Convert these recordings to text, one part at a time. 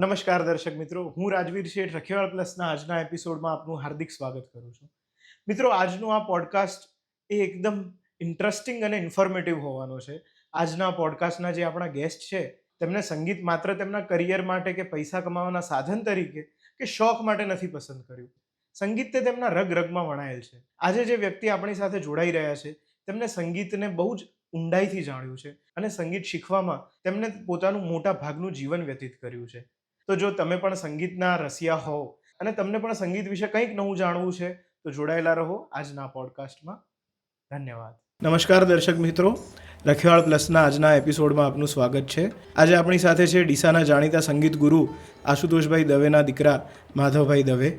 નમસ્કાર દર્શક મિત્રો, હું રાજવીર શેઠ રખેવાળ પ્લસના આજના એપિસોડમાં આપનું હાર્દિક સ્વાગત કરું છું. મિત્રો, આજનું આ પોડકાસ્ટ એ એકદમ ઇન્ટરેસ્ટિંગ અને ઇન્ફોર્મેટિવ હોવાનો છે. આજના પોડકાસ્ટના જે આપણા ગેસ્ટ છે, તેમને સંગીત માત્ર તેમના કરિયર માટે કે પૈસા કમાવાના સાધન તરીકે કે શોખ માટે નથી પસંદ કર્યું. સંગીત તે તેમના રગ રગમાં વણાયેલ છે. આજે જે વ્યક્તિ આપણી સાથે જોડાઈ રહ્યા છે, તેમને સંગીતને બહુ જ ઊંડાઈથી જાણ્યું છે અને સંગીત શીખવામાં તેમને પોતાનું મોટા ભાગનું જીવન વ્યતીત કર્યું છે. તો જો તમે પણ સંગીતના રસિયા હોવ અને તમને પણ સંગીત વિશે કંઈક નવું જાણવું છે, તો જોડાયેલા રહો આજના પોડકાસ્ટમાં ધન્યવાદ. નમસ્કાર દર્શક મિત્રો. રખિયાળ પ્લસના આજના એપિસોડમાં આપનું સ્વાગત છે. આજે આપણી સાથે છે ડીસાના જાણીતા સંગીત ગુરુ આશુતોષભાઈ દવેના દીકરા માધવભાઈ દવે.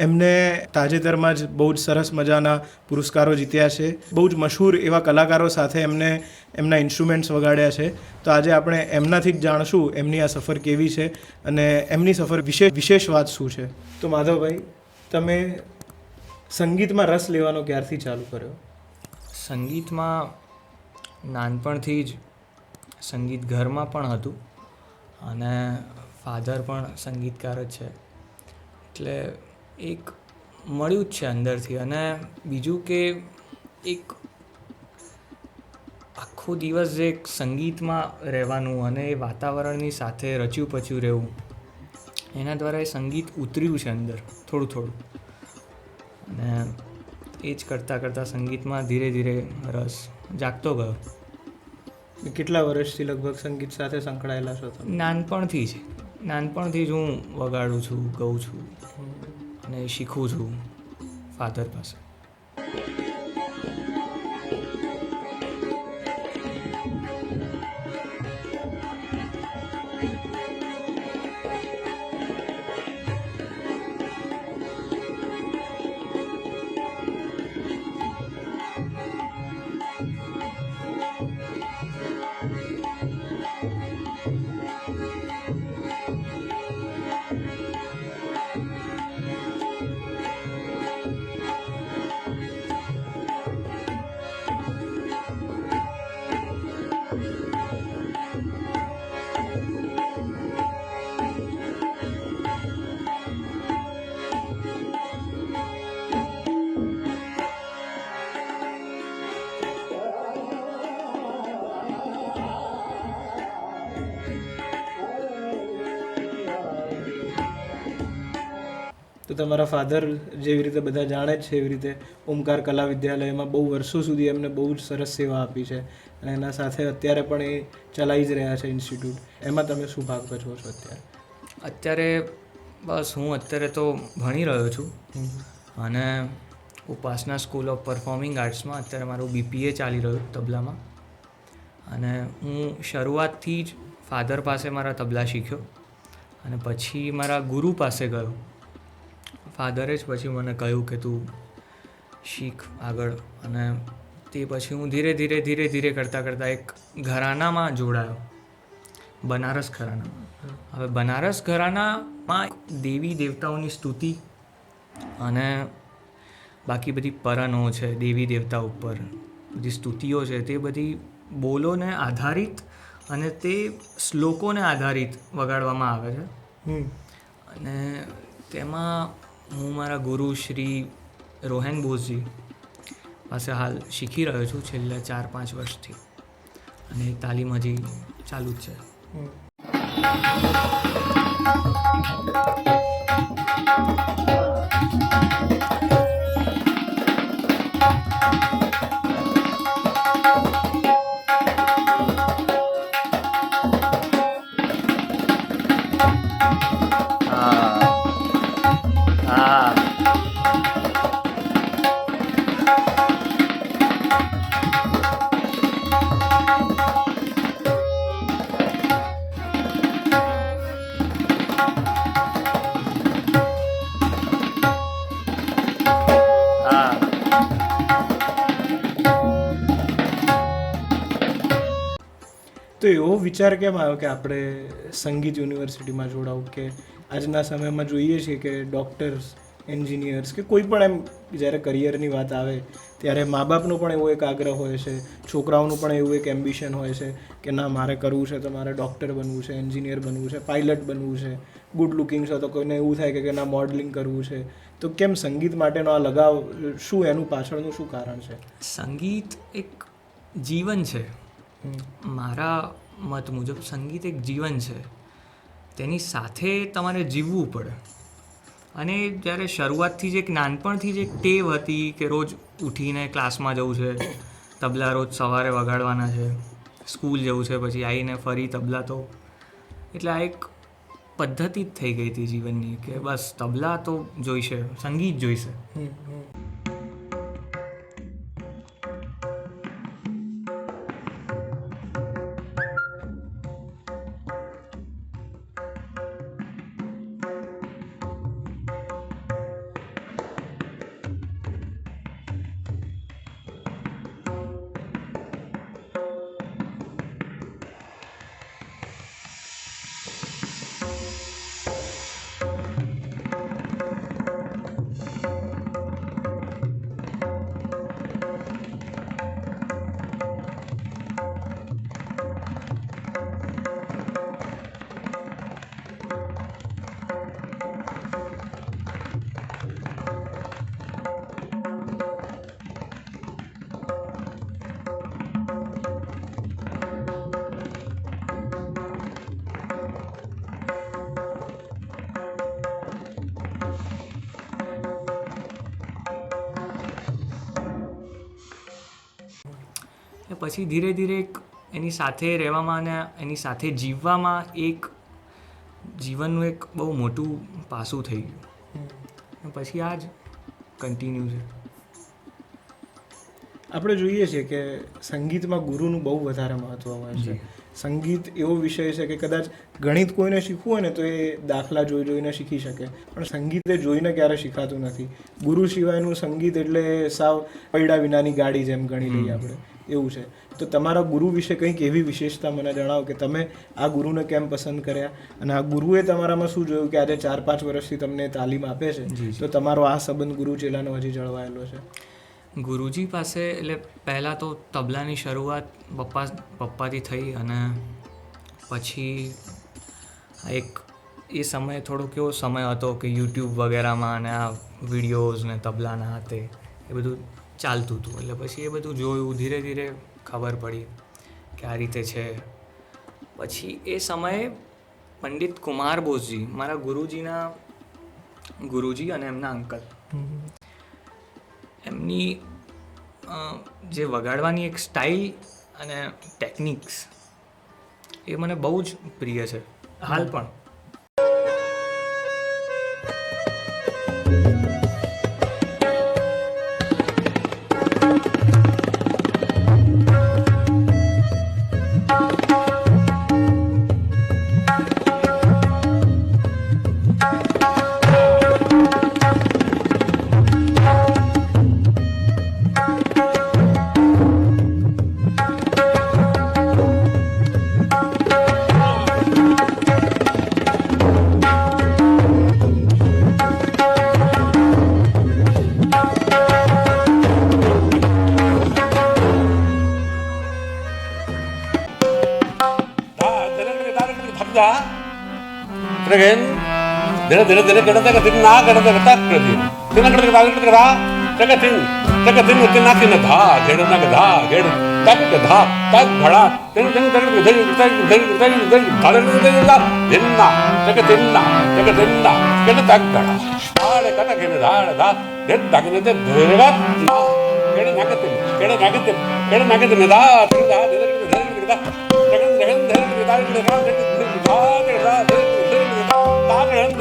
એમને તાજેતરમાં જ બહુ જ સરસ મજાના પુરસ્કારો જીત્યા છે. બહુ જ મશહૂર એવા કલાકારો સાથે એમને એમના ઇન્સ્ટ્રુમેન્ટ્સ વગાડ્યા છે. તો આજે આપણે એમનાથી જ જાણશું એમની આ સફર કેવી છે અને એમની સફર વિશેષ વિશેષ વાત શું છે. તો માધવભાઈ, તમે સંગીતમાં રસ લેવાનો ક્યારથી ચાલુ કર્યો? સંગીતમાં નાનપણથી જ સંગીત ઘરમાં પણ હતું અને ફાધર પણ સંગીતકાર જ છે. એટલે એક મળ્યું જ છે અંદરથી અને બીજું કે એક આખો દિવસ જે એક સંગીતમાં રહેવાનું અને એ વાતાવરણની સાથે રચ્યું પચ્યું રહેવું. એના દ્વારા એ સંગીત ઉતર્યું છે અંદર થોડું થોડું. અને એ જ કરતાં કરતાં સંગીતમાં ધીરે ધીરે રસ જાગતો ગયો. કેટલા વર્ષથી લગભગ સંગીત સાથે સંકળાયેલા છો નાનપણથી જ નાનપણથી જ હું વગાડું છું ગાઉં છું. અને શીખું છું ફાધર પાસે. તમારા ફાધર જેવી રીતે બધા જાણે જ છે એવી રીતે ઓમકાર કલા વિદ્યાલયમાં બહુ વર્ષો સુધી એમને બહુ જ સરસ સેવા આપી છે અને એના સાથે અત્યારે પણ એ ચલાવી જ રહ્યા છે ઇન્સ્ટિટ્યૂટ એમાં તમે શું ભાગ ભજવો છો અત્યારે? અત્યારે બસ હું અત્યારે તો ભણી રહ્યો છું અને ઉપાસના સ્કૂલ ઓફ પરફોર્મિંગ આર્ટ્સમાં અત્યારે મારું બીપીએ ચાલી રહ્યું તબલામાં. અને હું શરૂઆતથી જ ફાધર પાસે મારા તબલા શીખ્યો અને પછી મારા ગુરુ પાસે ગયો. ફાધરે જ પછી મને કહ્યું કે તું શીખ આગળ. અને તે પછી હું ધીરે ધીરે ધીરે ધીરે કરતાં કરતાં એક ઘરાનામાં જોડાયો. બનારસ ઘરાનામાં હવે બનારસ ઘરાનામાં દેવી દેવતાઓની સ્તુતિ અને બાકી બધી પરનો છે દેવી દેવતા ઉપર. બધી સ્તુતિઓ છે તે બધી બોલોને આધારિત અને તે શ્લોકોને આધારિત વગાડવામાં આવે છે. અને તેમાં હું મારા ગુરુ શ્રી રોહેન બોઝજી પાસે હાલ શીખી રહ્યો છું છેલ્લા ચાર પાંચ વર્ષથી. અને તાલીમ હજી ચાલુ જ છે. વિચાર કેમ આવ્યો કે આપણે સંગીત યુનિવર્સિટીમાં જોડાવું કે આજના સમયમાં જોઈએ છીએ કે ડૉક્ટર્સ એન્જિનિયર્સ કે કોઈ પણ એમ જ્યારે કરિયરની વાત આવે ત્યારે મા બાપનો પણ એવો એક આગ્રહ હોય છે છોકરાઓનું પણ એવું એક એમ્બિશન હોય છે કે ના મારે કરવું છે તો મારે ડૉક્ટર બનવું છે એન્જિનિયર બનવું છે પાયલટ બનવું છે ગુડ લુકિંગ છે તો કોઈને એવું થાય કે કે ના મોડલિંગ કરવું છે. તો કેમ સંગીત માટેનો આ લગાવ શું એનું પાછળનું શું કારણ છે? સંગીત એક જીવન છે. મારા મત મુજબ સંગીત એક જીવન છે. તેની સાથે તમારે જીવવું પડે. અને જ્યારે શરૂઆતથી જ એક નાનપણથી જ એક ટેવ હતી કે રોજ ઉઠીને ક્લાસમાં જવું છે, તબલા રોજ સવારે વગાડવાના છે, સ્કૂલ જવું છે, પછી આવીને ફરી તબલા તો એટલે આ એક પદ્ધતિ જ થઈ ગઈ હતી જીવનની કે બસ તબલા તો જોઈશે, સંગીત જોઈશે. એ પછી ધીરે ધીરે એક એની સાથે રહેવામાં અને એની સાથે જીવવામાં એક જીવનનું એક બહુ મોટું પાસું થઈ ગયું. પછી આ જ કન્ટિન્યુ છે. આપણે જોઈએ છીએ કે સંગીતમાં ગુરુનું બહુ વધારે મહત્વ હોય છે. સંગીત એવો વિષય છે કે કદાચ ગણિત કોઈને શીખવું હોય ને તો એ દાખલા જોઈ જોઈને શીખી શકે. પણ સંગીત એ જોઈને ક્યારે શીખાતું નથી. ગુરુ સિવાયનું સંગીત એટલે સાવ પૈડા વિનાની ગાડી જેમ ગણી લઈએ આપણે. એવું છે. તો તમારા ગુરુ વિશે કંઈક એવી વિશેષતા મને જણાવો કે તમે આ ગુરુને કેમ પસંદ કર્યા? અને આ ગુરુએ તમારામાં શું જોયું કે આજે ચાર પાંચ વર્ષથી તમને તાલીમ આપે છે. તો તમારો આ સંબંધ ગુરુ ચેલાનો હજી જળવાયેલો છે? ગુરુજી પાસે એટલે પહેલાં તો તબલાની શરૂઆત પપ્પા પપ્પાથી થઈ અને પછી આ એક એ સમયે થોડો કેવો સમય હતો કે યુટ્યુબ વગેરેમાં અને આ વિડીયોઝ ને તબલાના તે એ બધું ચાલતું હતું. એટલે પછી એ બધું જોયું, ધીરે ધીરે ખબર પડી કે આ રીતે છે. પછી એ સમયે પંડિત કુમાર બોસજી, મારા ગુરુજીના ગુરુજી અને એમના અંકલ. એમની જે વગાડવાની એક સ્ટાઇલ અને ટેકનિક્સ, એ મને બહુ જ પ્રિય છે. હાલ પણ. ದಿನ ಗಡದಾಗ ತಿನ್ನ ಗಡದ ಗಟ್ಟಾಗ ತಿನ್ನ ಗಡದ ಬಾಗಿಲು ಕಟ್ಕಡ ತಗ ತಿನ್ ತಗ ತಿನ್ನು ತಿನ್ನ ತಿನ್ನ ಧಾ ಗೆಡನಾಗ ಧಾ ಗೆಡ ತಗ ಧಾ ತಗ ಭಳ ತಿನ್ ತಿನ್ ತಗ ಧೈ ತಗ ಧೈ ತಗ ಧೈ ಭಳ ತಿನ್ನ ತಿನ್ನ ತಗ ತಿನ್ನ ತಗ ತಿನ್ನ ಗೆಡ ತಗ ಗಡ ಧಾಳ ಕಟ ಗೆಡ ಧಾಳ ಧಾ ಗೆಡ ತಗನದೆ ಧೇರ ಗೆಡ ನಗತಿನ್ ಗೆಡ ನಗತಿನ್ ಗೆಡ ನಗತಿನ್ ಧಾ ತಿನ್ ಧಾ ಧೇರ ಗೆಡ ಧೇರ ಗೆಡ ತಗ ಧೇರ ಗೆಡ ಧೇರ ಗೆಡ ಧಾ ಗೆಡ ಧಾ ಧೇರ ಗೆಡ ಧಾ பாகரம்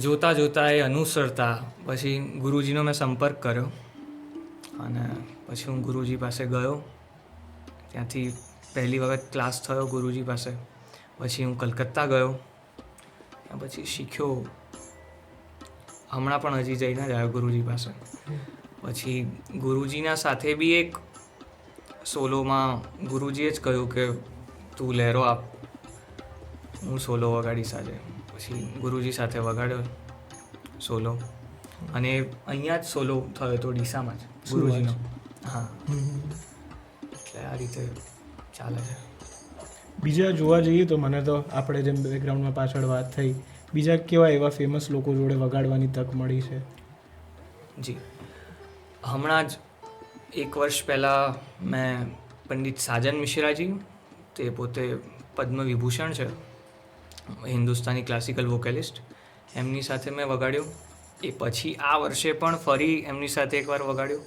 જોતા જોતા એ અનુસરતા, પછી ગુરુજીનો મેં સંપર્ક કર્યો અને પછી હું ગુરુજી પાસે ગયો. ત્યાંથી પહેલી વખત ક્લાસ થયો ગુરુજી પાસે. પછી હું કલકત્તા ગયો. પછી શીખ્યો. હમણાં પણ હજી જઈને જ આવ્યો ગુરુજી પાસે. પછી ગુરુજીના સાથે બી એક સોલોમાં ગુરુજીએ જ કહ્યું કે તું લહેરો આપ. હું સોલો વગાડી આજે. પછી ગુરુજી સાથે વગાડ્યો સોલો અને અહીંયા જ સોલો થયો હતો ડીસામાં જ ગુરુજીનો. હા. એટલે આ રીતે ચાલે છે. બીજા જોવા જઈએ તો મને તો આપણે જેમ બેકગ્રાઉન્ડમાં પાછળ વાત થઈ બીજા કેવા એવા ફેમસ લોકો જોડે વગાડવાની તક મળી છે? જી. હમણાં જ એક વર્ષ પહેલાં મેં પંડિત સાજન મિશ્રાજી તે પોતે પદ્મ વિભૂષણ છે. હિન્દુસ્તાની ક્લાસિકલ વોકેલિસ્ટ એમની સાથે મેં વગાડ્યો. એ પછી આ વર્ષે પણ ફરી એમની સાથે એકવાર વગાડ્યો.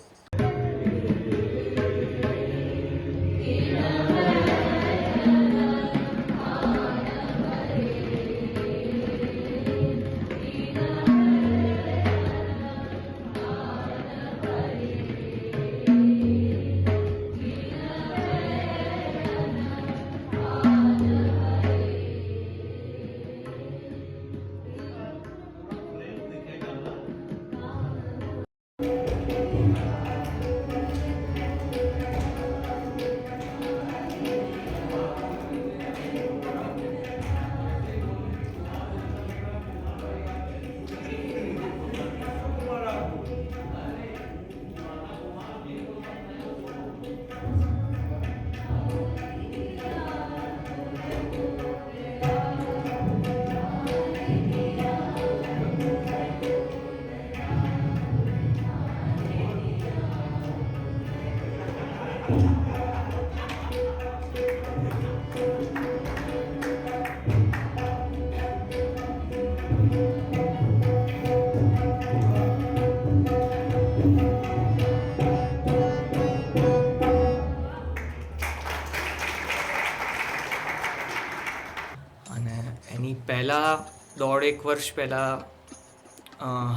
દોઢેક વર્ષ પહેલાં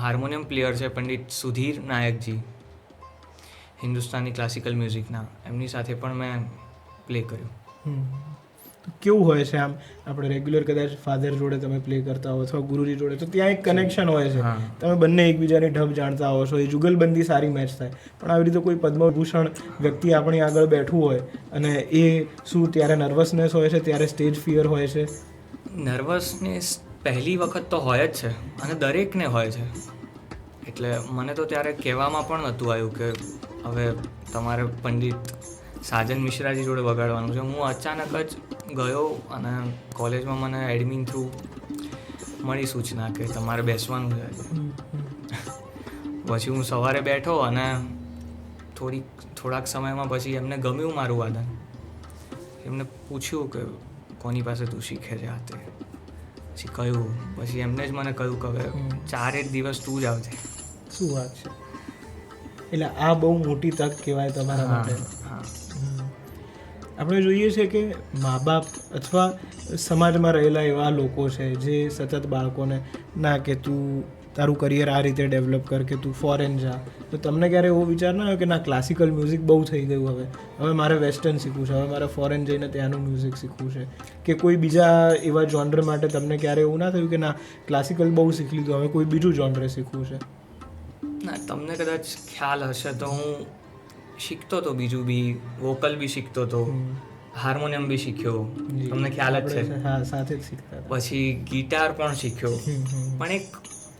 હાર્મોનિયમ પ્લેયર છે પંડિત સુધીર નાયકજી હિન્દુસ્તાની ક્લાસિકલ મ્યુઝિકના એમની સાથે પણ મેં પ્લે કર્યું. કેવું હોય છે આમ? આપણે રેગ્યુલર કદાચ ફાધર જોડે તમે પ્લે કરતા હો અથવા ગુરુજી જોડે તો ત્યાં એક કનેક્શન હોય છે. તમે બંને એકબીજાની ઢબ જાણતા હો છો એ જુગલબંધી સારી મેચ થાય. પણ આવી રીતે કોઈ પદ્મભૂષણ વ્યક્તિ આપણી આગળ બેઠું હોય અને એ શું ત્યારે નર્વસનેસ હોય છે ત્યારે સ્ટેજ ફિયર હોય છે? નર્વસનેસ પહેલી વખત તો હોય જ છે અને દરેકને હોય છે. એટલે મને તો ત્યારે કહેવામાં પણ નહોતું આવ્યું કે હવે તમારે પંડિત સાજન મિશ્રાજી જોડે વગાડવાનું છે. હું અચાનક જ ગયો અને કોલેજમાં મને એડમિન થ્રુ મળી સૂચના કે તમારે બેસવાનું છે. પછી હું સવારે બેઠો અને થોડીક થોડાક સમયમાં પછી એમને ગમ્યું મારું વાદન. એમને પૂછ્યું કે કોની પાસે તું શીખે છે હાથે પછી કહ્યું પછી એમને જ મને કહ્યું કે ચારેક દિવસ તું જ આવજે. શું વાત છે? એટલે આ બહુ મોટી તક કહેવાય તમારા માટે. આપણે જોઈએ છે કે મા બાપ અથવા સમાજમાં રહેલા એવા લોકો છે જે સતત બાળકોને ના કે તું તારું કરિયર આ રીતે ડેવલપ કર કે તું ફોરેન જા. તો તમને ક્યારે એવો વિચાર ના આવ્યો કે ના ક્લાસિકલ મ્યુઝિક બહુ થઈ ગયું હવે. હવે મારે વેસ્ટર્ન શીખવું છે. હવે મારે ફોરેન જઈને ત્યાંનું મ્યુઝિક શીખવું છે. કે કોઈ બીજા એવા જોનર માટે તમને ક્યારે એવું ના થયું કે ના ક્લાસિકલ બહુ શીખી લીધું હવે કોઈ બીજું જોનર શીખવું છે? ના તમને કદાચ ખ્યાલ હશે તો હું શીખતો હતો બીજું બી વોકલ બી શીખતો હતો હાર્મોનિયમ બી શીખ્યો. તમને ખ્યાલ જ છે. હા સાથે જ શીખતા પછી ગિટાર પણ શીખ્યો. પણ એક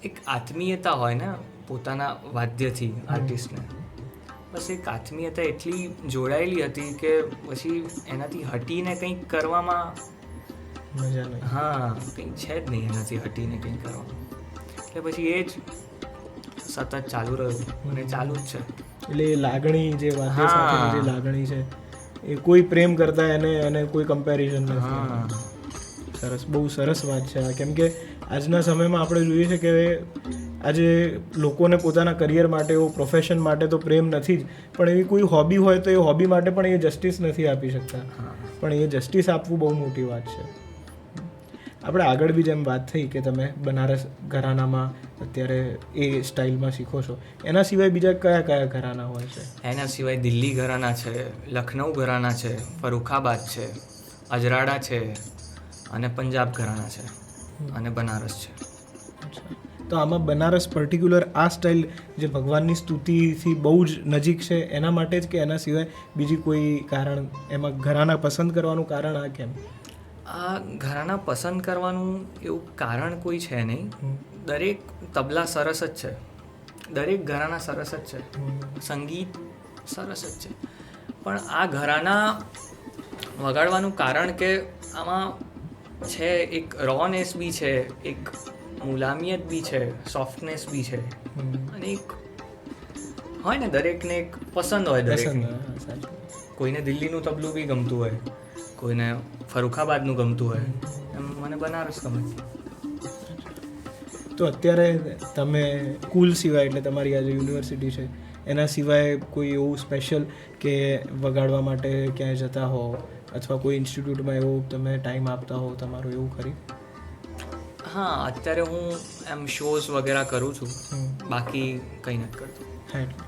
એક આત્મીયતા હોય ને પોતાના વાદ્યથી આર્ટિસ્ટને. બસ એક આત્મીયતા એટલી જોડાયેલી હતી કે પછી એનાથી હટીને કંઈક કરવામાં મજા નહીં. હા કંઈક છે જ નહીં એનાથી હટીને કંઈક કરવામાં. એટલે પછી એ જ સતત ચાલુ રહ્યું અને ચાલુ જ છે. એટલે એ લાગણી જે વાદ્ય. જે લાગણી છે એ કોઈ પ્રેમ કરતા એને એને કોઈ કમ્પેરિઝન નથી. હા. સરસ, બહુ સરસ વાત છે આ. કેમ કે આજના સમયમાં આપણે જોઈએ છે કે આજે લોકોને પોતાના કરિયર માટે, એવો પ્રોફેશન માટે તો પ્રેમ નથી જ. પણ એવી કોઈ હોબી હોય તો એ હોબી માટે પણ એ જસ્ટિસ નથી આપી શકતા. પણ એ જસ્ટિસ આપવું બહુ મોટી વાત છે. આપણે આગળ બી જેમ વાત થઈ કે તમે બનારસ ઘરાનામાં અત્યારે એ સ્ટાઇલમાં શીખો છો. એના સિવાય બીજા કયા કયા ઘરાના હોય છે? એના સિવાય દિલ્હી ઘરાના છે, લખનઉ ઘરાના છે, ફરુખાબાદ છે, અજરાડા છે અને પંજાબ ઘરાણા છે અને બનારસ છે. તો આમાં બનારસ પર્ટિક્યુલર આ સ્ટાઇલ જે ભગવાનની સ્તુતિથી બહુ જ નજીક છે એના માટે જ કે એના સિવાય બીજી કોઈ કારણ એમાં ઘરાના પસંદ કરવાનું કારણ આ કેમ? આ ઘરાના પસંદ કરવાનું એવું કારણ કોઈ છે નહીં. દરેક તબલા સરસ જ છે. દરેક ઘરાના સરસ જ છે. સંગીત સરસ જ છે. પણ આ ઘરાના વગાડવાનું કારણ કે આમાં છે એક રોનેસ બી છે એક મુલામિયત બી છે સોફ્ટનેસ બી છે. અને એક હોય ને દરેકને એક પસંદ હોય સાચું. કોઈને દિલ્હીનું તબલું બી ગમતું હોય કોઈને ફરુખાબાદનું ગમતું હોય એમ મને બનારસ ગમે. તો અત્યારે તમે કુલ સિવાય એટલે તમારી આ જે યુનિવર્સિટી છે એના સિવાય કોઈ એવું સ્પેશિયલ કે વગાડવા માટે ક્યાંય જતા હો? અથવા કોઈ ઇન્સ્ટિટ્યૂટમાં એવો તમે ટાઈમ આપતા હો તમારું એવું ખરી? હા અત્યારે હું એમ શોઝ વગેરે કરું છું. બાકી કંઈ નથી કરતો.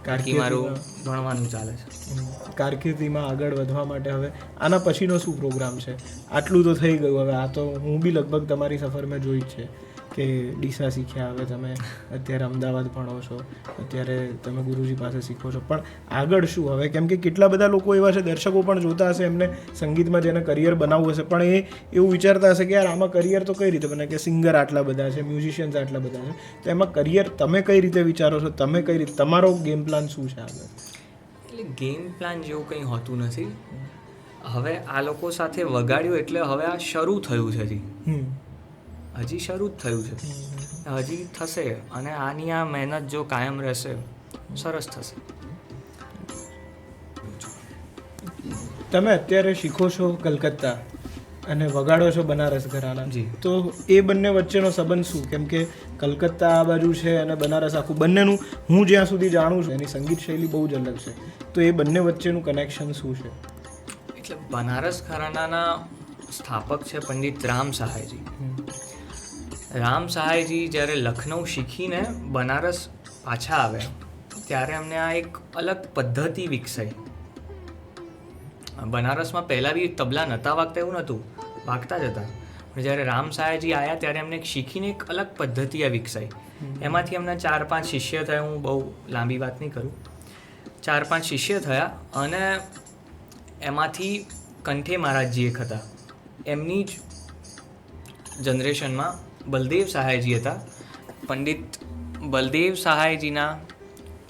બાકી મારું ભણવાનું ચાલે છે. કારકિર્દીમાં આગળ વધવા માટે હવે આના પછીનો શું પ્રોગ્રામ છે? આટલું તો થઈ ગયું. હવે આ તો હું બી લગભગ તમારી સફર મેં જોઈ જ છે. કે ડીસા શીખ્યા હવે તમે અત્યારે અમદાવાદ ભણો છો અત્યારે તમે ગુરુજી પાસે શીખો છો. પણ આગળ શું? હવે કેમ કે કેટલા બધા લોકો એવા છે દર્શકો પણ જોતા હશે એમને સંગીતમાં જેને કરિયર બનાવવું હશે. પણ એ એવું વિચારતા હશે કે યાર આમાં કરિયર તો કઈ રીતે બને? કે સિંગર આટલા બધા છે મ્યુઝિશિયન્સ આટલા બધા છે. તો એમાં કરિયર તમે કઈ રીતે વિચારો છો? તમે કઈ રીતે તમારો ગેમ પ્લાન શું છે આગળ? એટલે ગેમ પ્લાન જેવું કંઈ હોતું નથી. હવે આ લોકો સાથે વગાડ્યું એટલે હવે આ શરૂ થયું છે હજી શરૂ જ થયું છે. હજી થશે અને આની આ મહેનત જો કાયમ રહેશે સરસ થશે. તમે અત્યારે શીખો છો કલકત્તા અને વગાડો છો બનારસ ઘરાના. જી. તો એ બંને વચ્ચેનો સંબંધ શું? કેમ કે કલકત્તા આ બાજુ છે અને બનારસ આખું બંનેનું હું જ્યાં સુધી જાણું છું એની સંગીત શૈલી બહુ જ અલગ છે. તો એ બંને વચ્ચેનું કનેક્શન શું છે? એટલે બનારસ ઘરાનાના સ્થાપક છે પંડિત રામ સહાયજી. રામ સહાયજી જ્યારે લખનઉ શીખીને બનારસ પાછા આવ્યા ત્યારે અમને આ એક અલગ પદ્ધતિ વિકસાઈ. બનારસમાં પહેલાં બી તબલા નહોતા વાગતા એવું નહોતું વાગતા જ હતા. પણ જ્યારે રામ સહાયજી આવ્યા ત્યારે એમને શીખીને એક અલગ પદ્ધતિ આ વિકસાઈ. એમાંથી એમના ચાર પાંચ શિષ્ય થયા હું બહુ લાંબી વાત નહીં કરું. ચાર પાંચ શિષ્ય થયા અને એમાંથી કંઠે મહારાજજી એક હતા એમની જ જનરેશનમાં બલદેવ સહાયજી હતા. પંડિત બલદેવ સહાયજીના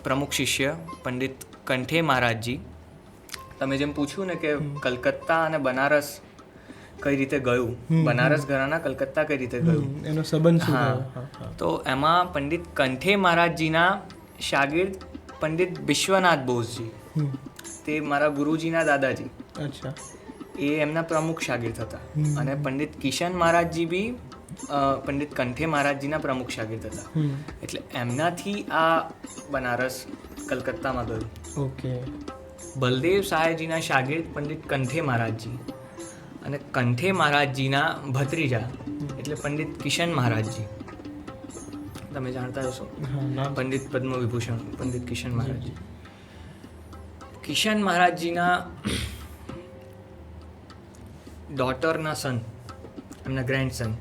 પ્રમુખ શિષ્ય પંડિત કંઠે મહારાજજી. તમે જેમ પૂછ્યું ને કે કલકત્તા અને બનારસ કઈ રીતે ગયું? બનારસ ઘરાના કલકત્તા કઈ રીતે ગયું? એનો સંબંધ હા. તો એમાં પંડિત કંઠે મહારાજજીના શાગિર્દ પંડિત વિશ્વનાથ બોઝજી. તે મારા ગુરુજીના દાદાજી. અચ્છા. એ એમના પ્રમુખ શાગિર્દ હતા. અને પંડિત કિશન મહારાજજી બી પંડિત કંઠે મહારાજજીના પ્રમુખ શાગિર્દ હતા. એટલે એમનાથી આ બનારસ કલકત્તામાં ગયું. ઓકે. બલદેવ સહાયજીના શાગિર્દ પંડિત કંઠે મહારાજજી અને કંઠે મહારાજજીના ભત્રીજા એટલે પંડિત કિશન મહારાજજી. તમે જાણતા હશો? પંડિત પદ્મ વિભૂષણ પંડિત કિશન મહારાજજી. કિશન મહારાજજીના ડોટરના સન એમના ગ્રેન્ડસન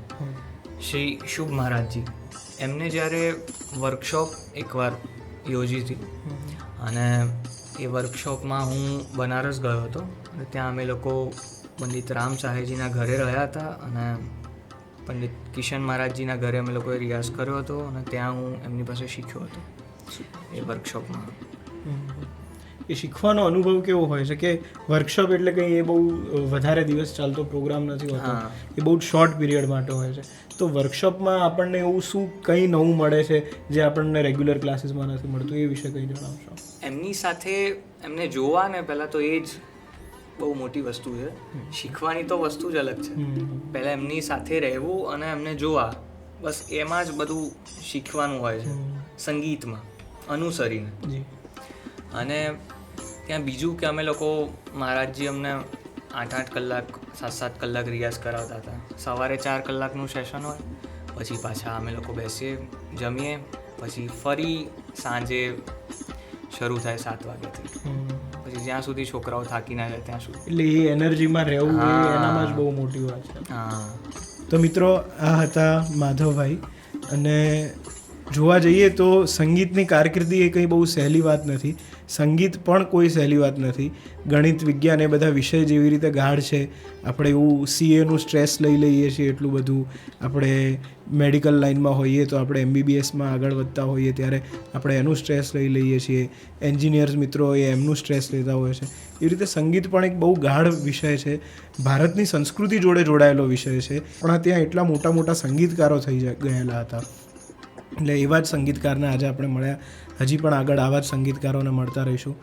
શ્રી શુભ મહારાજજી. એમને જ્યારે વર્કશોપ એકવાર યોજી હતી, અને એ વર્કશોપમાં હું બનારસ ગયો હતો, અને ત્યાં અમે લોકો પંડિત રામ સાહેજીના ઘરે રહ્યા હતા, અને પંડિત કિશન મહારાજજીના ઘરે અમે લોકોએ રિયાઝ કર્યો હતો, અને ત્યાં હું એમની પાસે શીખ્યો હતો. એ વર્કશોપમાં. એ શીખવાનો અનુભવ કેવો હોય? છે કે વર્કશોપ એટલે કંઈ એ બહુ વધારે દિવસ ચાલતો પ્રોગ્રામ નથી હોતો. એ બહુ શોર્ટ પીરિયડ માટે હોય છે. તો વર્કશોપમાં આપણને એવું શું કંઈ નવું મળે છે જે આપણને રેગ્યુલર ક્લાસીસમાં નથી મળતું? એ વિશે કંઈ જણાવશો? એમની સાથે એમને જોવા ને પહેલાં તો એ જ બહુ મોટી વસ્તુ છે. શીખવાની તો વસ્તુ જ અલગ છે. પહેલાં એમની સાથે રહેવું અને એમને જોવા. બસ એમાં જ બધું શીખવાનું હોય છે. સંગીતમાં અનુસરીને. જી. અને ત્યાં બીજું કે અમે લોકો મહારાજજી અમને આઠ આઠ કલાક સાત સાત કલાક રિયાઝ કરાવતા હતા. સવારે ચાર કલાકનું સેશન હોય પછી પાછા અમે લોકો બેસીએ જમીએ પછી ફરી સાંજે શરૂ થાય સાત વાગ્યાથી. પછી જ્યાં સુધી છોકરાઓ થાકી ના જાય ત્યાં સુધી. એટલે એ એનર્જીમાં રહેવું એનામાં જ બહુ મોટી વાત છે. હા. તો મિત્રો આ હતા માધવભાઈ. અને જોવા જઈએ તો સંગીતની કારકિર્દી એ કંઈ બહુ સહેલી વાત નથી. સંગીત પણ કોઈ સહેલી વાત નથી. ગણિત, વિજ્ઞાન એ બધા વિષય જેવી રીતે ગાઢ છે. આપણે એવું સીએનું સ્ટ્રેસ લઈ લઈએ છીએ એટલું બધું. આપણે મેડિકલ લાઇનમાં હોઈએ તો આપણે એમબીબીએસમાં આગળ વધતા હોઈએ ત્યારે આપણે એનું સ્ટ્રેસ લઈ લઈએ છીએ. એન્જિનિયર્સ મિત્રો એ એમનું સ્ટ્રેસ લેતા હોય છે. એ રીતે સંગીત પણ એક બહુ ગાઢ વિષય છે. ભારતની સંસ્કૃતિ જોડે જોડાયેલો વિષય છે. પણ ત્યાં એટલા મોટા મોટા સંગીતકારો થઈ ગયેલા હતા. એટલે એવા જ સંગીતકારને આજે આપણે મળ્યા. હજી પણ આગળ આવા જ સંગીતકારોને મળતા રહીશું.